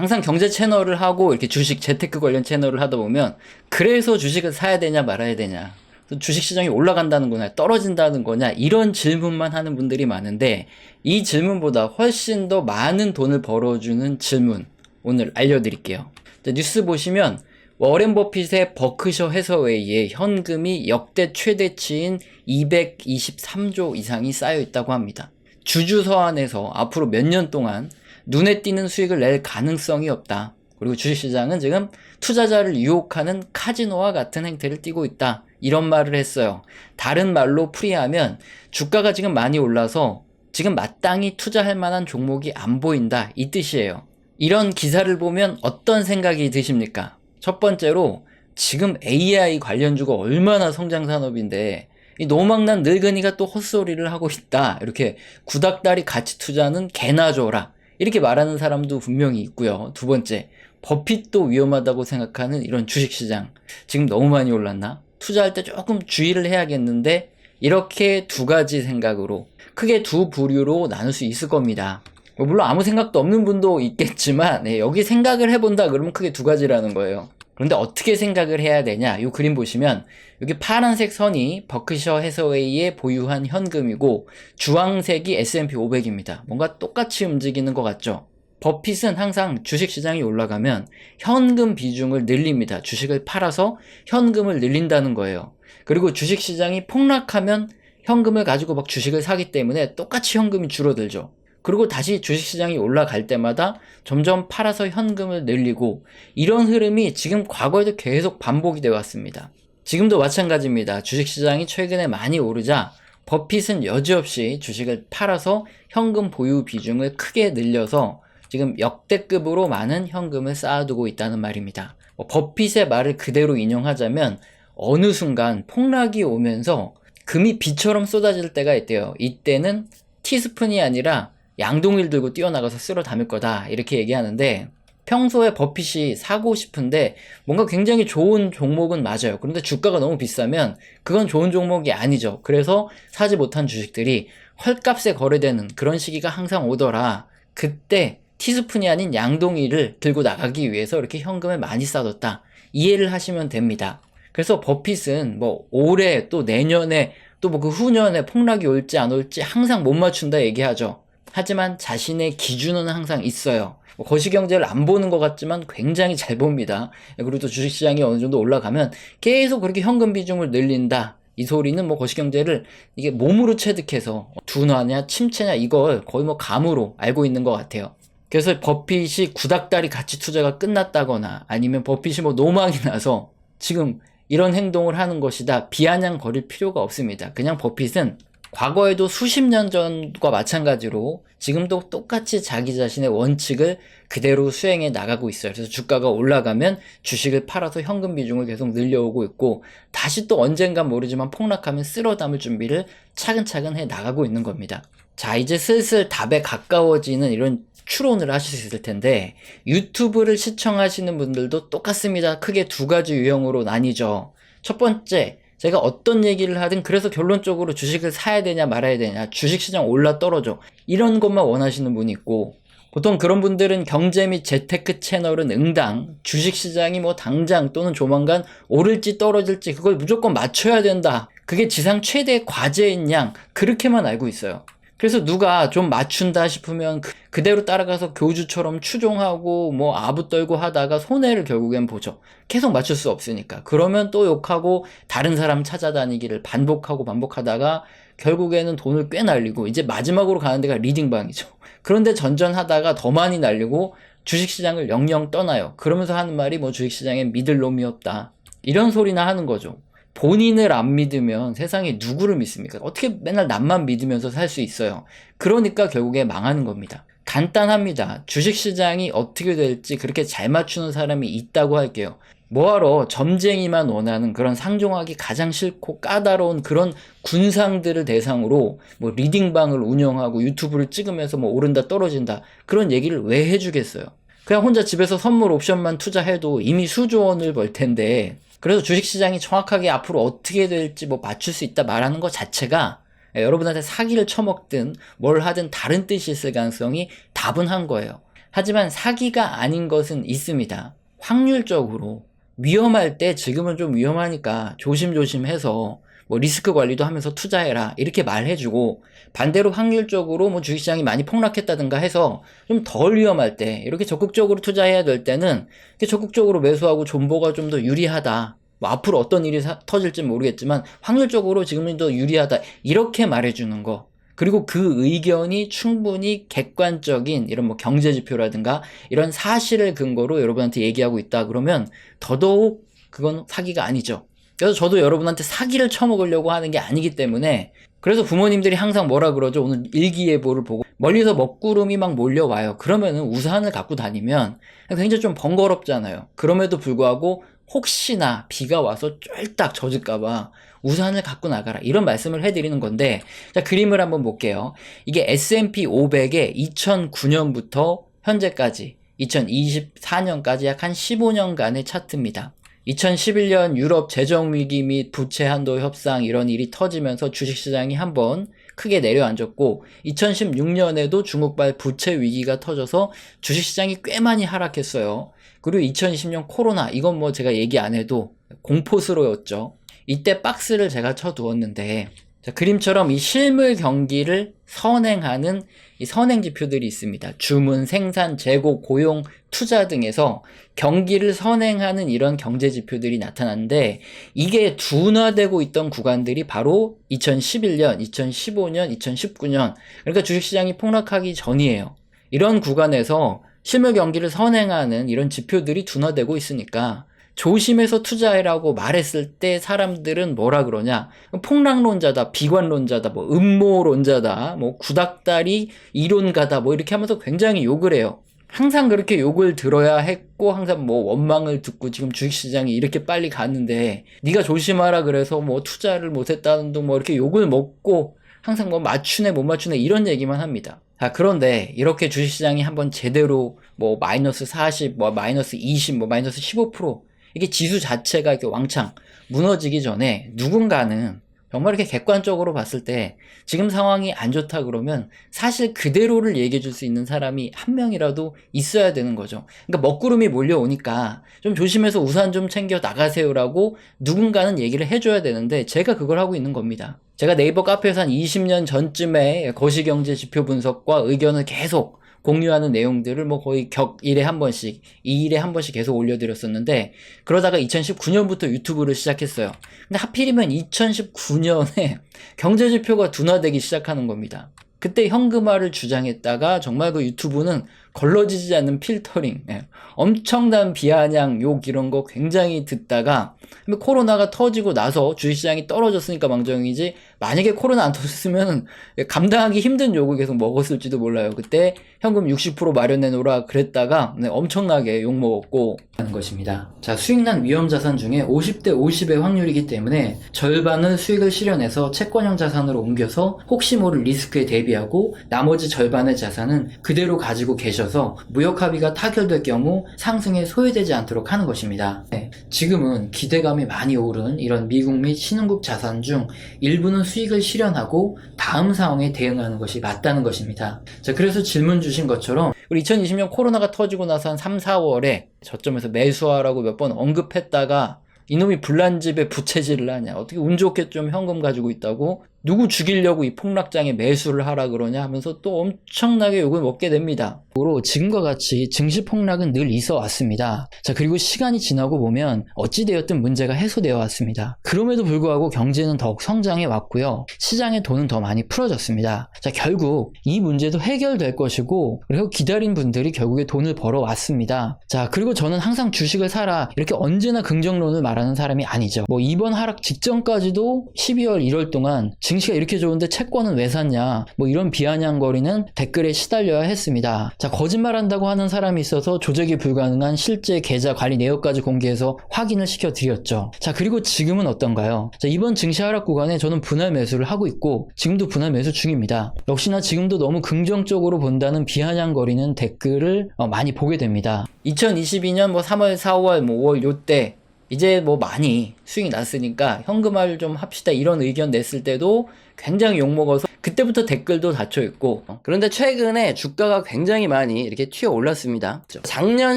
항상 경제 채널을 하고 이렇게 주식 재테크 관련 채널을 하다 보면 그래서 주식을 사야 되냐 말아야 되냐 주식 시장이 올라간다는 거냐 떨어진다는 거냐 이런 질문만 하는 분들이 많은데 이 질문보다 훨씬 더 많은 돈을 벌어주는 질문 오늘 알려드릴게요. 자, 뉴스 보시면 워렌 버핏의 버크셔 해서웨이에 현금이 역대 최대치인 223조 이상이 쌓여 있다고 합니다. 주주 서한에서 앞으로 몇 년 동안 눈에 띄는 수익을 낼 가능성이 없다. 그리고 주식시장은 지금 투자자를 유혹하는 카지노와 같은 행태를 띠고 있다. 이런 말을 했어요. 다른 말로 풀이하면 주가가 지금 많이 올라서 지금 마땅히 투자할 만한 종목이 안 보인다. 이 뜻이에요. 이런 기사를 보면 어떤 생각이 드십니까? 첫 번째로 지금 AI 관련주가 얼마나 성장 산업인데 이 노망난 늙은이가 또 헛소리를 하고 있다. 이렇게 구닥다리 가치 투자는 개나 줘라. 이렇게 말하는 사람도 분명히 있고요. 두 번째, 버핏도 위험하다고 생각하는 이런 주식시장. 지금 너무 많이 올랐나? 투자할 때 조금 주의를 해야겠는데, 이렇게 두 가지 생각으로 크게 두 부류로 나눌 수 있을 겁니다. 뭐 물론 아무 생각도 없는 분도 있겠지만, 네, 여기 생각을 해본다 그러면 크게 두 가지라는 거예요. 그런데 어떻게 생각을 해야 되냐? 이 그림 보시면 여기 파란색 선이 버크셔 해서웨이의 보유한 현금이고 주황색이 S&P 500입니다. 뭔가 똑같이 움직이는 것 같죠? 버핏은 항상 주식시장이 올라가면 현금 비중을 늘립니다. 주식을 팔아서 현금을 늘린다는 거예요. 그리고 주식시장이 폭락하면 현금을 가지고 막 주식을 사기 때문에 똑같이 현금이 줄어들죠. 그리고 다시 주식시장이 올라갈 때마다 점점 팔아서 현금을 늘리고 이런 흐름이 지금 과거에도 계속 반복이 되어 왔습니다. 지금도 마찬가지입니다. 주식시장이 최근에 많이 오르자 버핏은 여지없이 주식을 팔아서 현금 보유 비중을 크게 늘려서 지금 역대급으로 많은 현금을 쌓아두고 있다는 말입니다. 뭐 버핏의 말을 그대로 인용하자면 어느 순간 폭락이 오면서 금이 비처럼 쏟아질 때가 있대요. 이때는 티스푼이 아니라 양동이를 들고 뛰어나가서 쓸어 담을 거다. 이렇게 얘기하는데 평소에 버핏이 사고 싶은데 뭔가 굉장히 좋은 종목은 맞아요. 그런데 주가가 너무 비싸면 그건 좋은 종목이 아니죠. 그래서 사지 못한 주식들이 헐값에 거래되는 그런 시기가 항상 오더라. 그때 티스푼이 아닌 양동이를 들고 나가기 위해서 이렇게 현금을 많이 쌓아뒀다. 이해를 하시면 됩니다. 그래서 버핏은 뭐 올해 또 내년에 또 뭐 그 후년에 폭락이 올지 안 올지 항상 못 맞춘다 얘기하죠. 하지만 자신의 기준은 항상 있어요. 뭐 거시경제를 안 보는 것 같지만 굉장히 잘 봅니다. 그리고 또 주식시장이 어느 정도 올라가면 계속 그렇게 현금 비중을 늘린다. 이 소리는 뭐 거시경제를 이게 몸으로 체득해서 둔화냐 침체냐 이걸 거의 뭐 감으로 알고 있는 것 같아요. 그래서 버핏이 구닥다리 가치 투자가 끝났다거나 아니면 버핏이 뭐 노망이 나서 지금 이런 행동을 하는 것이다 비아냥 거릴 필요가 없습니다. 그냥 버핏은 과거에도 수십 년 전과 마찬가지로 지금도 똑같이 자기 자신의 원칙을 그대로 수행해 나가고 있어요. 그래서 주가가 올라가면 주식을 팔아서 현금 비중을 계속 늘려오고 있고 다시 또 언젠간 모르지만 폭락하면 쓸어 담을 준비를 차근차근 해 나가고 있는 겁니다. 자, 이제 슬슬 답에 가까워지는 이런 추론을 하실 수 있을 텐데 유튜브를 시청하시는 분들도 똑같습니다. 크게 두 가지 유형으로 나뉘죠. 첫 번째, 제가 어떤 얘기를 하든 그래서 결론적으로 주식을 사야 되냐 말아야 되냐 주식시장 올라 떨어져. 이런 것만 원하시는 분이 있고 보통 그런 분들은 경제 및 재테크 채널은 응당 주식시장이 뭐 당장 또는 조만간 오를지 떨어질지 그걸 무조건 맞춰야 된다. 그게 지상 최대 과제인 양 그렇게만 알고 있어요 그래서 누가 좀 맞춘다 싶으면 그, 대로 따라가서 교주처럼 추종하고 뭐 아부 떨고 하다가 손해를 결국엔 보죠. 계속 맞출 수 없으니까. 그러면 또 욕하고 다른 사람 찾아다니기를 반복하고 반복하다가 결국에는 돈을 꽤 날리고 이제 마지막으로 가는 데가 리딩방이죠. 그런데 전전하다가 더 많이 날리고 주식시장을 영영 떠나요. 그러면서 하는 말이 뭐 주식시장에 믿을 놈이 없다. 이런 소리나 하는 거죠. 본인을 안 믿으면 세상에 누구를 믿습니까? 어떻게 맨날 남만 믿으면서 살 수 있어요? 그러니까 결국에 망하는 겁니다. 간단합니다. 주식시장이 어떻게 될지 그렇게 잘 맞추는 사람이 있다고 할게요. 뭐하러 점쟁이만 원하는 그런 상종하기 가장 싫고 까다로운 그런 군상들을 대상으로 뭐 리딩방을 운영하고 유튜브를 찍으면서 뭐 오른다 떨어진다 그런 얘기를 왜 해주겠어요? 그냥 혼자 집에서 선물 옵션만 투자해도 이미 수조 원을 벌 텐데 그래서 주식시장이 정확하게 앞으로 어떻게 될지 뭐 맞출 수 있다 말하는 것 자체가 여러분한테 사기를 쳐먹든 뭘 하든 다른 뜻이 있을 가능성이 다분한 거예요. 하지만 사기가 아닌 것은 있습니다. 확률적으로 위험할 때 지금은 좀 위험하니까 조심조심해서 뭐 리스크 관리도 하면서 투자해라. 이렇게 말해주고 반대로 확률적으로 뭐 주식시장이 많이 폭락했다든가 해서 좀 덜 위험할 때 이렇게 적극적으로 투자해야 될 때는 적극적으로 매수하고 존버가 좀 더 유리하다. 뭐 앞으로 어떤 일이 사- 터질지 모르겠지만 확률적으로 지금은 더 유리하다. 이렇게 말해주는 거 그리고 그 의견이 충분히 객관적인 이런 뭐 경제 지표라든가 이런 사실을 근거로 여러분한테 얘기하고 있다 그러면 더더욱 그건 사기가 아니죠. 그래서 저도 여러분한테 사기를 쳐먹으려고 하는 게 아니기 때문에 그래서 부모님들이 항상 뭐라 그러죠. 오늘 일기예보를 보고 멀리서 먹구름이 막 몰려와요. 그러면은 우산을 갖고 다니면 굉장히 좀 번거롭잖아요. 그럼에도 불구하고 혹시나 비가 와서 쫄딱 젖을까봐 우산을 갖고 나가라. 이런 말씀을 해드리는 건데, 자, 그림을 한번 볼게요. 이게 S&P 500의 2009년부터 현재까지, 2024년까지 약 한 15년간의 차트입니다. 2011년 유럽 재정위기 및 부채 한도 협상 이런 일이 터지면서 주식시장이 한번 크게 내려앉았고 2016년에도 중국발 부채 위기가 터져서 주식시장이 꽤 많이 하락했어요. 그리고 2020년 코로나 이건 뭐 제가 얘기 안 해도 공포스러웠죠. 이때 박스를 제가 쳐두었는데 자, 그림처럼 이 실물 경기를 선행하는 이 선행 지표들이 있습니다. 주문, 생산, 재고, 고용, 투자 등에서 경기를 선행하는 이런 경제 지표들이 나타났는데 이게 둔화되고 있던 구간들이 바로 2011년, 2015년, 2019년 그러니까 주식시장이 폭락하기 전이에요. 이런 구간에서 실물 경기를 선행하는 이런 지표들이 둔화되고 있으니까 조심해서 투자해라고 말했을 때 사람들은 뭐라 그러냐? 폭락론자다, 비관론자다, 뭐 음모론자다, 뭐 구닥다리 이론가다, 뭐 이렇게 하면서 굉장히 욕을 해요. 항상 그렇게 욕을 들어야 했고 항상 뭐 원망을 듣고 지금 주식시장이 이렇게 빨리 갔는데 네가 조심하라 그래서 뭐 투자를 못했다는 둥 뭐 이렇게 욕을 먹고 항상 뭐 맞추네 못 맞추네 이런 얘기만 합니다. 자, 그런데 이렇게 주식시장이 한번 제대로 뭐 마이너스 40, 뭐 마이너스 20, 뭐 마이너스 15% 이게 지수 자체가 이렇게 왕창 무너지기 전에 누군가는 정말 이렇게 객관적으로 봤을 때 지금 상황이 안 좋다 그러면 사실 그대로를 얘기해 줄 수 있는 사람이 한 명이라도 있어야 되는 거죠. 그러니까 먹구름이 몰려오니까 좀 조심해서 우산 좀 챙겨 나가세요라고 누군가는 얘기를 해줘야 되는데 제가 그걸 하고 있는 겁니다. 제가 네이버 카페에서 한 20년 전쯤에 거시경제 지표 분석과 의견을 계속 공유하는 내용들을 뭐 거의 격 1에 한 번씩, 2일에 한 번씩 계속 올려드렸었는데, 그러다가 2019년부터 유튜브를 시작했어요. 근데 하필이면 2019년에 경제지표가 둔화되기 시작하는 겁니다. 그때 현금화를 주장했다가 정말 그 유튜브는 걸러지지 않는 필터링, 예. 엄청난 비아냥, 욕 이런 거 굉장히 듣다가 코로나가 터지고 나서 주식시장이 떨어졌으니까 망정이지 만약에 코로나 안 터졌으면 감당하기 힘든 욕을 계속 먹었을지도 몰라요. 그때 현금 60% 마련해 놓으라 그랬다가 네, 엄청나게 욕 먹었고 하는 것입니다. 자, 수익난 위험 자산 중에 50대 50의 확률이기 때문에 절반은 수익을 실현해서 채권형 자산으로 옮겨서 혹시 모를 리스크에 대비하고 나머지 절반의 자산은 그대로 가지고 계셔서 무역 합의가 타결될 경우 상승에 소외되지 않도록 하는 것입니다. 네, 지금은 기대감이 많이 오른 이런 미국 및 신흥국 자산 중 일부는 수익을 실현하고 다음 상황에 대응하는 것이 맞다는 것입니다. 자, 그래서 질문 주신 것처럼 우리 2020년 코로나가 터지고 나서 한 3, 4월에 저점에서 매수하라고 몇 번 언급했다가 이놈이 불난 집에 부채질을 하냐 어떻게 운 좋게 좀 현금 가지고 있다고 누구 죽이려고 이 폭락장에 매수를 하라 그러냐 하면서 또 엄청나게 욕을 먹게 됩니다. 으로 지금과 같이 증시 폭락은 늘 있어 왔습니다. 자 그리고 시간이 지나고 보면 어찌되었든 문제가 해소되어 왔습니다. 그럼에도 불구하고 경제는 더욱 성장해 왔고요. 시장의 돈은 더 많이 풀어졌습니다. 자 결국 이 문제도 해결될 것이고 그리고 기다린 분들이 결국에 돈을 벌어 왔습니다. 자 그리고 저는 항상 주식을 사라 이렇게 언제나 긍정론을 말하는 사람이 아니죠. 뭐 이번 하락 직전까지도 12월 1월 동안 증시가 이렇게 좋은데 채권은 왜 샀냐 뭐 이런 비아냥거리는 댓글에 시달려야 했습니다. 자 거짓말한다고 하는 사람이 있어서 조작이 불가능한 실제 계좌 관리 내역까지 공개해서 확인을 시켜드렸죠. 자 그리고 지금은 어떤가요? 자 이번 증시 하락 구간에 저는 분할 매수를 하고 있고 지금도 분할 매수 중입니다. 역시나 지금도 너무 긍정적으로 본다는 비아냥거리는 댓글을 어, 많이 보게 됩니다. 2022년 뭐 3월, 4월, 뭐 5월 요때 이제 뭐 많이 수익이 났으니까 현금화를 좀 합시다 이런 의견 냈을 때도 굉장히 욕먹어서 그때부터 댓글도 닫혀 있고 그런데 최근에 주가가 굉장히 많이 이렇게 튀어 올랐습니다. 작년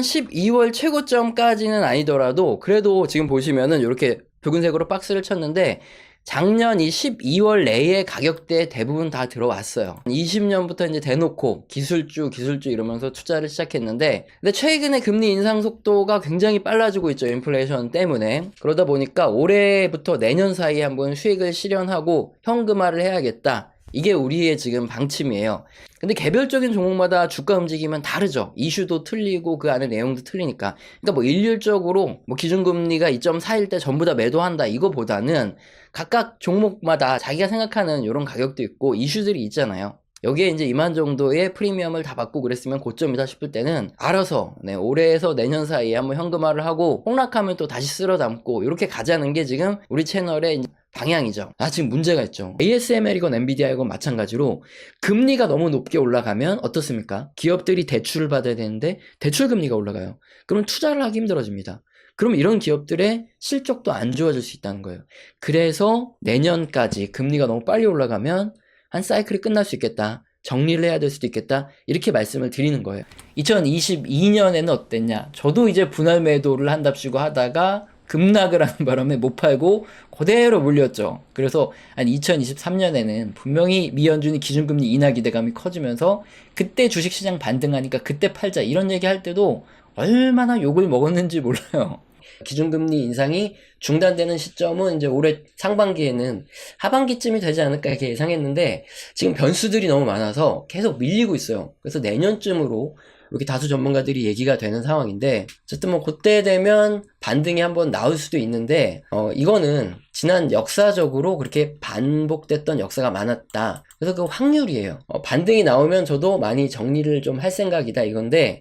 12월 최고점까지는 아니더라도 그래도 지금 보시면은 이렇게 붉은색으로 박스를 쳤는데 작년 이 12월 내에 가격대 대부분 다 들어왔어요. 20년부터 이제 대놓고 기술주, 기술주 이러면서 투자를 시작했는데, 근데 최근에 금리 인상 속도가 굉장히 빨라지고 있죠. 인플레이션 때문에. 그러다 보니까 올해부터 내년 사이에 한번 수익을 실현하고 현금화를 해야겠다. 이게 우리의 지금 방침이에요. 근데 개별적인 종목마다 주가 움직이면 다르죠. 이슈도 틀리고 그 안에 내용도 틀리니까. 그러니까 뭐 일률적으로 뭐 기준금리가 2.4일 때 전부 다 매도한다 이거보다는 각각 종목마다 자기가 생각하는 이런 가격도 있고 이슈들이 있잖아요. 여기에 이제 이만 정도의 프리미엄을 다 받고 그랬으면 고점이다 싶을 때는 알아서 네, 올해에서 내년 사이에 한번 현금화를 하고 폭락하면 또 다시 쓸어 담고 이렇게 가자는 게 지금 우리 채널의 방향이죠. 아, 지금 문제가 있죠. ASML이건 엔비디아이건 마찬가지로 금리가 너무 높게 올라가면 어떻습니까? 기업들이 대출을 받아야 되는데 대출 금리가 올라가요. 그러면 투자를 하기 힘들어집니다. 그럼 이런 기업들의 실적도 안 좋아질 수 있다는 거예요. 그래서 내년까지 금리가 너무 빨리 올라가면 한 사이클이 끝날 수 있겠다. 정리를 해야 될 수도 있겠다. 이렇게 말씀을 드리는 거예요. 2022년에는 어땠냐? 저도 이제 분할 매도를 한답시고 하다가 급락을 하는 바람에 못 팔고 그대로 물렸죠. 그래서 한 2023년에는 분명히 미연준이 기준금리 인하 기대감이 커지면서 그때 주식시장 반등하니까 그때 팔자 이런 얘기 할 때도 얼마나 욕을 먹었는지 몰라요. 기준금리 인상이 중단되는 시점은 이제 올해 상반기에는 하반기쯤이 되지 않을까 이렇게 예상했는데 지금 변수들이 너무 많아서 계속 밀리고 있어요. 그래서 내년쯤으로 이렇게 다수 전문가들이 얘기가 되는 상황인데 어쨌든 뭐 그때 되면 반등이 한번 나올 수도 있는데 어 이거는 지난 역사적으로 그렇게 반복됐던 역사가 많았다. 그래서 그 확률이에요. 어, 반등이 나오면 저도 많이 정리를 좀 할 생각이다 이건데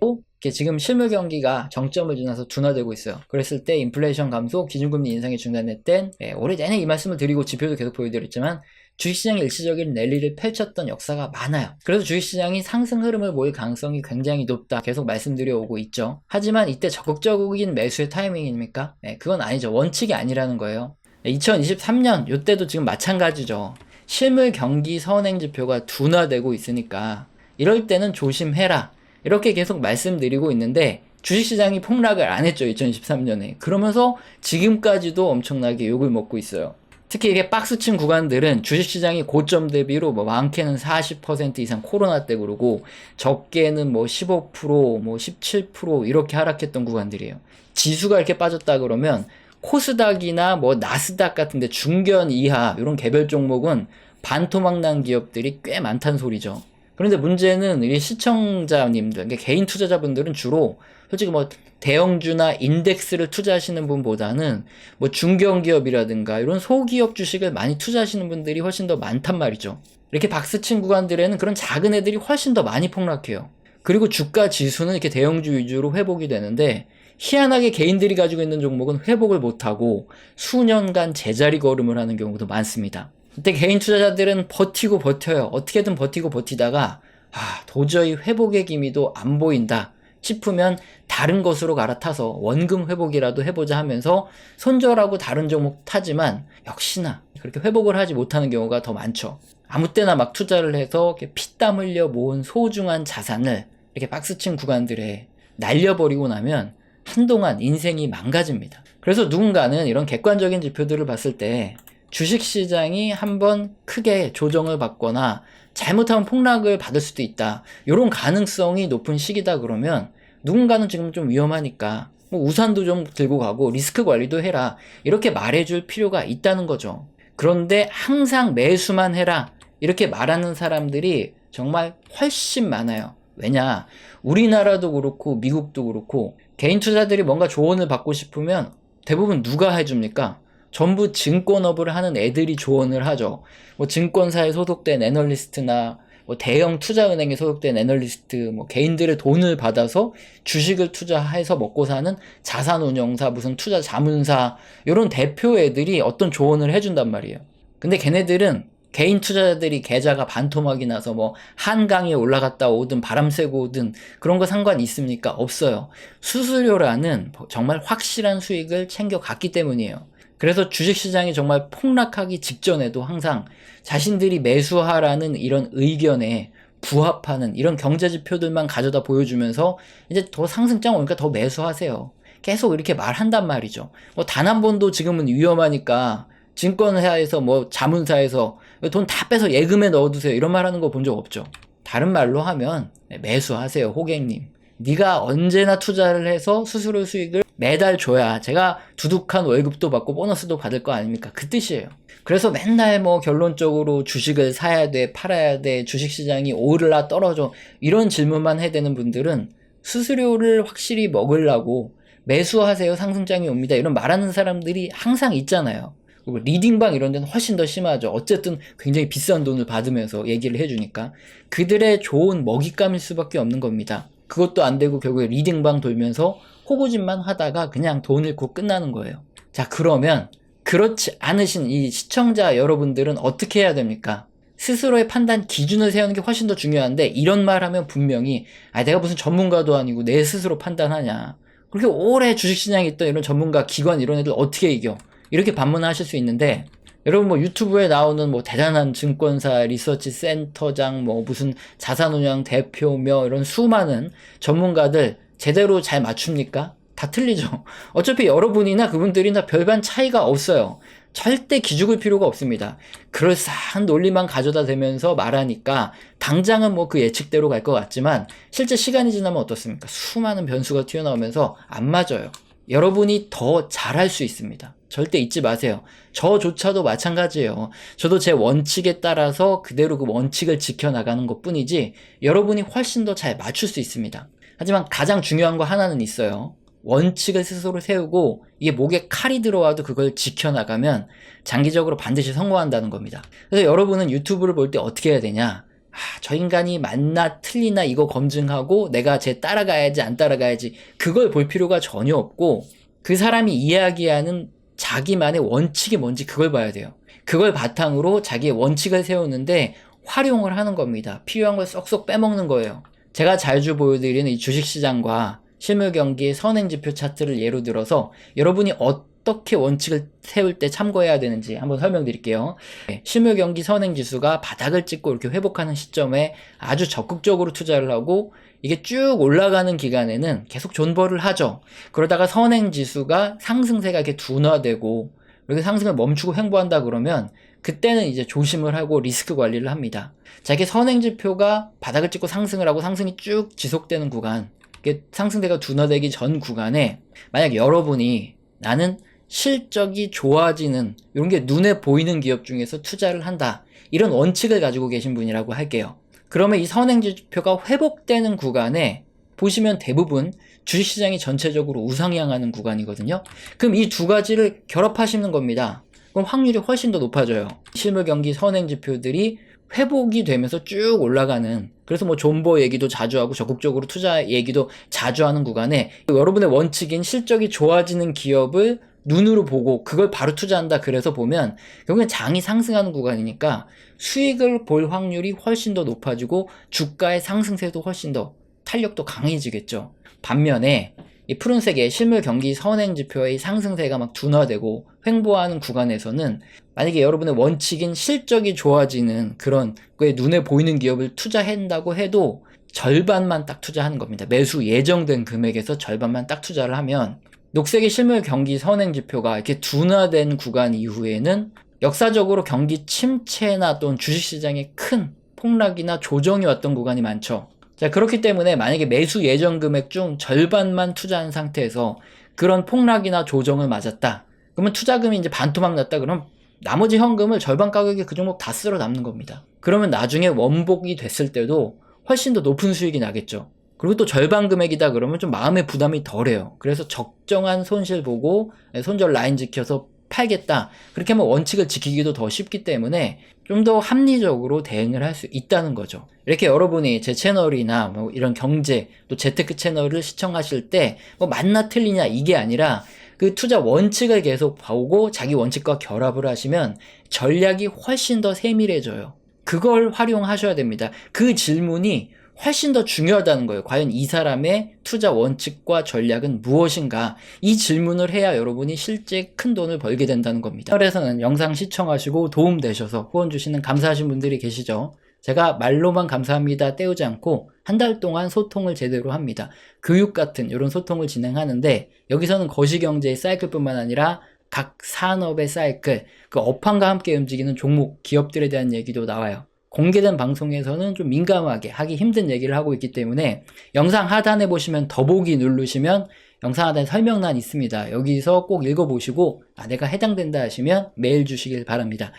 지금 실물 경기가 정점을 지나서 둔화되고 있어요. 그랬을 때 인플레이션 감소, 기준금리 인상이 중단될 땐 올해 내내 이 말씀을 드리고 지표도 계속 보여드렸지만 주식시장이 일시적인 랠리를 펼쳤던 역사가 많아요. 그래서 주식시장이 상승 흐름을 보일 가능성이 굉장히 높다. 계속 말씀드려 오고 있죠. 하지만 이때 적극적인 매수의 타이밍입니까? 네, 그건 아니죠. 원칙이 아니라는 거예요. 2023년 이때도 지금 마찬가지죠. 실물 경기 선행 지표가 둔화되고 있으니까 이럴 때는 조심해라. 이렇게 계속 말씀드리고 있는데 주식시장이 폭락을 안 했죠. 2023년에. 그러면서 지금까지도 엄청나게 욕을 먹고 있어요. 특히 이게 박스층 구간들은 주식시장이 고점 대비로 뭐 많게는 40% 이상 코로나 때 그러고 적게는 뭐 15%, 뭐 17% 이렇게 하락했던 구간들이에요. 지수가 이렇게 빠졌다 그러면 코스닥이나 뭐 나스닥 같은데 중견 이하 이런 개별 종목은 반토막 난 기업들이 꽤 많다는 소리죠. 그런데 문제는 이 시청자님들, 개인 투자자분들은 주로 솔직히 뭐 대형주나 인덱스를 투자하시는 분보다는 뭐 중견기업이라든가 이런 소기업 주식을 많이 투자하시는 분들이 훨씬 더 많단 말이죠. 이렇게 박스층 구간들에는 그런 작은 애들이 훨씬 더 많이 폭락해요. 그리고 주가 지수는 이렇게 대형주 위주로 회복이 되는데 희한하게 개인들이 가지고 있는 종목은 회복을 못하고 수년간 제자리 걸음을 하는 경우도 많습니다. 그때 개인 투자자들은 버티고 버텨요. 어떻게든 버티고 버티다가 아, 도저히 회복의 기미도 안 보인다 싶으면 다른 것으로 갈아타서 원금 회복이라도 해보자 하면서 손절하고 다른 종목 타지만 역시나 그렇게 회복을 하지 못하는 경우가 더 많죠. 아무 때나 막 투자를 해서 피땀 흘려 모은 소중한 자산을 이렇게 박스층 구간들에 날려버리고 나면 한동안 인생이 망가집니다. 그래서 누군가는 이런 객관적인 지표들을 봤을 때 주식시장이 한번 크게 조정을 받거나 잘못하면 폭락을 받을 수도 있다. 이런 가능성이 높은 시기다 그러면 누군가는 지금 좀 위험하니까 뭐 우산도 좀 들고 가고 리스크 관리도 해라. 이렇게 말해줄 필요가 있다는 거죠. 그런데 항상 매수만 해라. 이렇게 말하는 사람들이 정말 훨씬 많아요. 왜냐? 우리나라도 그렇고 미국도 그렇고 개인 투자들이 뭔가 조언을 받고 싶으면 대부분 누가 해줍니까? 전부 증권업을 하는 애들이 조언을 하죠. 뭐 증권사에 소속된 애널리스트나 뭐 대형 투자은행에 소속된 애널리스트, 뭐 개인들의 돈을 받아서 주식을 투자해서 먹고 사는 자산운용사, 무슨 투자 자문사, 이런 대표 애들이 어떤 조언을 해준단 말이에요. 근데 걔네들은 개인 투자자들이 계좌가 반토막이 나서 뭐 한강에 올라갔다 오든 바람 쐬고 오든 그런 거 상관 있습니까? 없어요. 수수료라는 정말 확실한 수익을 챙겨갔기 때문이에요. 그래서 주식시장이 정말 폭락하기 직전에도 항상 자신들이 매수하라는 이런 의견에 부합하는 이런 경제지표들만 가져다 보여주면서 이제 더 상승장 오니까 더 매수하세요. 계속 이렇게 말한단 말이죠. 뭐 단 한 번도 지금은 위험하니까 증권사에서 뭐 자문사에서 돈 다 빼서 예금에 넣어두세요. 이런 말 하는 거 본 적 없죠. 다른 말로 하면 매수하세요. 호객님. 네가 언제나 투자를 해서 수수료 수익을 매달 줘야 제가 두둑한 월급도 받고 보너스도 받을 거 아닙니까? 그 뜻이에요. 그래서 맨날 뭐 결론적으로 주식을 사야 돼, 팔아야 돼, 주식시장이 오르라 떨어져 이런 질문만 해야 되는 분들은 수수료를 확실히 먹으려고 매수하세요 상승장이 옵니다 이런 말하는 사람들이 항상 있잖아요. 그리고 리딩방 이런 데는 훨씬 더 심하죠. 어쨌든 굉장히 비싼 돈을 받으면서 얘기를 해주니까 그들의 좋은 먹잇감일 수밖에 없는 겁니다. 그것도 안 되고 결국에 리딩방 돌면서 호구짓만 하다가 그냥 돈 잃고 끝나는 거예요. 자 그러면 그렇지 않으신 이 시청자 여러분들은 어떻게 해야 됩니까? 스스로의 판단 기준을 세우는 게 훨씬 더 중요한데 이런 말 하면 분명히 아 내가 무슨 전문가도 아니고 내 스스로 판단하냐 그렇게 오래 주식시장에 있던 이런 전문가 기관 이런 애들 어떻게 이겨 이렇게 반문하실 수 있는데 여러분 뭐 유튜브에 나오는 뭐 대단한 증권사 리서치 센터장 뭐 무슨 자산운용 대표며 이런 수많은 전문가들 제대로 잘 맞춥니까? 다 틀리죠. 어차피 여러분이나 그분들이나 별반 차이가 없어요. 절대 기죽을 필요가 없습니다. 그럴싸한 논리만 가져다 대면서 말하니까 당장은 뭐 그 예측대로 갈 것 같지만 실제 시간이 지나면 어떻습니까? 수많은 변수가 튀어나오면서 안 맞아요. 여러분이 더 잘할 수 있습니다. 절대 잊지 마세요. 저조차도 마찬가지예요. 저도 제 원칙에 따라서 그대로 그 원칙을 지켜나가는 것 뿐이지 여러분이 훨씬 더 잘 맞출 수 있습니다. 하지만 가장 중요한 거 하나는 있어요. 원칙을 스스로 세우고 이게 목에 칼이 들어와도 그걸 지켜나가면 장기적으로 반드시 성공한다는 겁니다. 그래서 여러분은 유튜브를 볼 때 어떻게 해야 되냐? 아, 저 인간이 맞나 틀리나 이거 검증하고 내가 쟤 따라가야지 안 따라가야지 그걸 볼 필요가 전혀 없고 그 사람이 이야기하는 자기만의 원칙이 뭔지 그걸 봐야 돼요. 그걸 바탕으로 자기의 원칙을 세우는데 활용을 하는 겁니다. 필요한 걸 쏙쏙 빼먹는 거예요. 제가 자주 보여드리는 이 주식시장과 실물 경기 선행지표 차트를 예로 들어서 여러분이 어떻게 원칙을 세울 때 참고해야 되는지 한번 설명드릴게요. 네, 실물 경기 선행지수가 바닥을 찍고 이렇게 회복하는 시점에 아주 적극적으로 투자를 하고 이게 쭉 올라가는 기간에는 계속 존버를 하죠. 그러다가 선행지수가 상승세가 이렇게 둔화되고 이렇게 상승을 멈추고 횡보한다 그러면 그때는 이제 조심을 하고 리스크 관리를 합니다. 자, 이게 선행 지표가 바닥을 찍고 상승을 하고 상승이 쭉 지속되는 구간, 이게 상승세가 둔화되기 전 구간에 만약 여러분이 나는 실적이 좋아지는 이런 게 눈에 보이는 기업 중에서 투자를 한다. 이런 원칙을 가지고 계신 분이라고 할게요. 그러면 이 선행 지표가 회복되는 구간에 보시면 대부분 주식시장이 전체적으로 우상향하는 구간이거든요. 그럼 이 두 가지를 결합하시는 겁니다. 그럼 확률이 훨씬 더 높아져요. 실물 경기 선행 지표들이 회복이 되면서 쭉 올라가는 그래서 뭐 존버 얘기도 자주 하고 적극적으로 투자 얘기도 자주 하는 구간에 여러분의 원칙인 실적이 좋아지는 기업을 눈으로 보고 그걸 바로 투자한다 그래서 보면 결국엔 장이 상승하는 구간이니까 수익을 볼 확률이 훨씬 더 높아지고 주가의 상승세도 훨씬 더 탄력도 강해지겠죠. 반면에 이 푸른색의 실물 경기 선행 지표의 상승세가 막 둔화되고 횡보하는 구간에서는 만약에 여러분의 원칙인 실적이 좋아지는 그런 꽤 눈에 보이는 기업을 투자한다고 해도 절반만 딱 투자하는 겁니다. 매수 예정된 금액에서 절반만 딱 투자를 하면 녹색의 실물 경기 선행 지표가 이렇게 둔화된 구간 이후에는 역사적으로 경기 침체나 또는 주식시장의 큰 폭락이나 조정이 왔던 구간이 많죠. 자, 그렇기 때문에 만약에 매수 예정 금액 중 절반만 투자한 상태에서 그런 폭락이나 조정을 맞았다. 그러면 투자금이 이제 반토막 났다. 그럼 나머지 현금을 절반 가격에 그 종목 다 쓸어 남는 겁니다. 그러면 나중에 원복이 됐을 때도 훨씬 더 높은 수익이 나겠죠. 그리고 또 절반 금액이다 그러면 좀 마음의 부담이 덜해요. 그래서 적정한 손실 보고 손절 라인 지켜서 팔겠다. 그렇게 하면 원칙을 지키기도 더 쉽기 때문에 좀 더 합리적으로 대응을 할 수 있다는 거죠. 이렇게 여러분이 제 채널이나 뭐 이런 경제 또 재테크 채널을 시청하실 때 뭐 맞나 틀리냐 이게 아니라 그 투자 원칙을 계속 보고 자기 원칙과 결합을 하시면 전략이 훨씬 더 세밀해져요. 그걸 활용하셔야 됩니다. 그 질문이 훨씬 더 중요하다는 거예요. 과연 이 사람의 투자 원칙과 전략은 무엇인가? 이 질문을 해야 여러분이 실제 큰 돈을 벌게 된다는 겁니다. 그래서는 영상 시청하시고 도움 되셔서 후원 주시는 감사하신 분들이 계시죠. 제가 말로만 감사합니다 때우지 않고 한 달 동안 소통을 제대로 합니다. 교육 같은 이런 소통을 진행하는데 여기서는 거시경제의 사이클뿐만 아니라 각 산업의 사이클, 그 업황과 함께 움직이는 종목, 기업들에 대한 얘기도 나와요. 공개된 방송에서는 좀 민감하게 하기 힘든 얘기를 하고 있기 때문에 영상 하단에 보시면 더보기 누르시면 영상 하단에 설명란 있습니다. 여기서 꼭 읽어보시고 아 내가 해당된다 하시면 메일 주시길 바랍니다.